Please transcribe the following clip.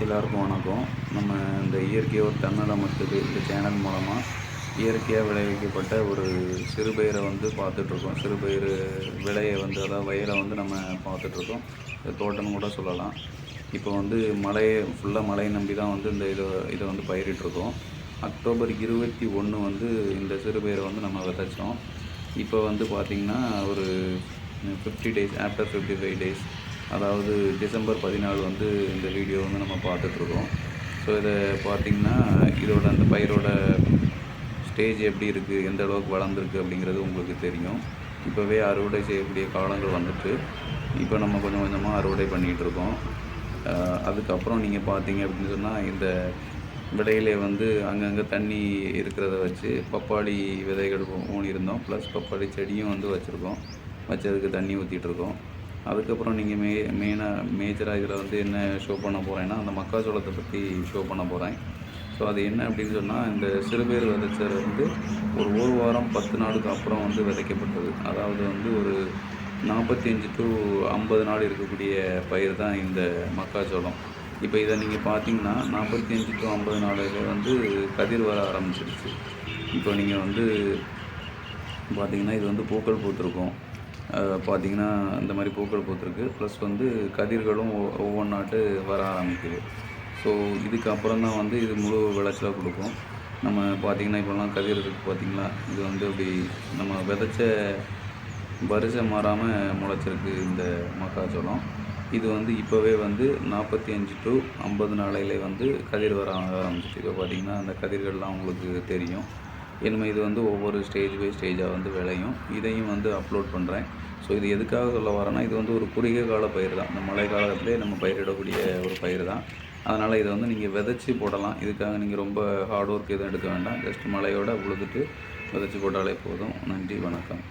எல்லாருக்கும் வணக்கம். நம்ம இந்த இயற்கையோர் தன்னலமத்துக்கு இந்த சேனல் மூலமாக இயற்கையாக விளைவிக்கப்பட்ட ஒரு சிறுபயிரை வந்து பார்த்துட்ருக்கோம். சிறுபயிறு விளையை வந்து அதாவது வயலை வந்து நம்ம பார்த்துட்ருக்கோம். தோட்டம்னு கூட சொல்லலாம். இப்போ வந்து மழையை ஃபுல்லாக மழையை நம்பி தான் வந்து இந்த இதை இதை வந்து பயிரிட்டிருக்கோம் அக்டோபர் இருபத்தி ஒன்று வந்து இந்த சிறுபயிரை வந்து நம்ம விதைச்சோம். இப்போ வந்து பார்த்திங்கன்னா ஒரு fifty days after fifty five days அதாவது டிசம்பர் பதினாலு வந்து இந்த வீடியோ வந்து நம்ம பார்த்துட்ருக்கோம். ஸோ இதை பார்த்திங்கன்னா இதோட அந்த பயிரோட ஸ்டேஜ் எப்படி இருக்குது எந்த அளவுக்கு வளர்ந்துருக்கு அப்படிங்கிறது உங்களுக்கு தெரியும். இப்போவே அறுவடை செய்யக்கூடிய காலங்கள் வந்துட்டு இப்போ நம்ம கொஞ்சம் கொஞ்சமாக அறுவடை பண்ணிகிட்ருக்கோம். அதுக்கப்புறம் நீங்கள் பார்த்தீங்க அப்படின்னு சொன்னால் இந்த விடையிலே வந்து அங்கங்கே தண்ணி இருக்கிறத வச்சு பப்பாளி விதைகள் ஊனியிருந்தோம். ப்ளஸ் பப்பாளி செடியும் வந்து வச்சுருக்கோம். வச்சதுக்கு தண்ணி ஊற்றிட்டுருக்கோம் அதுக்கப்புறம் நீங்கள் மே மெயினாக மேஜராக இதில் வந்து என்ன ஷோ பண்ண போகிறேன்னா அந்த மக்காச்சோளத்தை பற்றி ஷோ பண்ண போகிறேன் ஸோ அது என்ன அப்படின்னு சொன்னால் இந்த சிறுபேர் விதைச்சது வந்து ஒரு ஒரு வாரம் பத்து நாளுக்கு அப்புறம் வந்து விதைக்கப்பட்டது. அதாவது வந்து ஒரு நாற்பத்தி அஞ்சு டு ஐம்பது நாள் இருக்கக்கூடிய பயிர் தான் இந்த மக்காச்சோளம். இப்போ இதை நீங்கள் பார்த்தீங்கன்னா நாற்பத்தி அஞ்சு டு ஐம்பது நாளில் வந்து கதிர் வர ஆரம்பிச்சிருச்சு. இப்போ நீங்கள் வந்து பார்த்தீங்கன்னா இது வந்து பூக்கள் பூத்திருக்கும். பார்த்தீங்கன்னா இந்த மாதிரி பூக்கள் பூத்துருக்கு. ப்ளஸ் வந்து கதிர்களும் ஒவ்வொன்றாட்டு வர ஆரம்பிக்குது. ஸோ இதுக்கு அப்புறம் தான் வந்து இது முழு விளைச்சலாக கொடுக்கும். நம்ம பார்த்தீங்கன்னா இப்போலாம் கதிர் இருக்குது பார்த்திங்களா இது வந்து அப்படி நம்ம விதைச்ச வரிசை மாறாமல் முளைச்சிருக்கு இந்த மக்காச்சோளம். இது வந்து இப்போவே வந்து நாற்பத்தி அஞ்சு டு ஐம்பது நாளையிலே வந்து கதிர் வர ஆரம்பிச்சிட்டு இப்போ பார்த்திங்கன்னா அந்த கதிர்கள்லாம் உங்களுக்கு தெரியும். இனிமேல் இது வந்து ஒவ்வொரு ஸ்டேஜ் பை ஸ்டேஜாக வந்து விளையும். இதையும் வந்து அப்லோட் பண்ணுறேன் ஸோ இது எதுக்காக சொல்ல வரேன்னா இது வந்து ஒரு குறுகிய கால பயிர் தான். இந்த மழை காலத்திலே நம்ம பயிரிடக்கூடிய ஒரு பயிர் தான். அதனால் இதை வந்து நீங்கள் விதைச்சி போடலாம். இதுக்காக நீங்கள் ரொம்ப ஹார்ட் ஒர்க் எதுவும் எடுக்க வேண்டாம். ஜஸ்ட் மழையோடு உழுதுட்டு விதைச்சி போட்டாலே போதும். நன்றி வணக்கம்.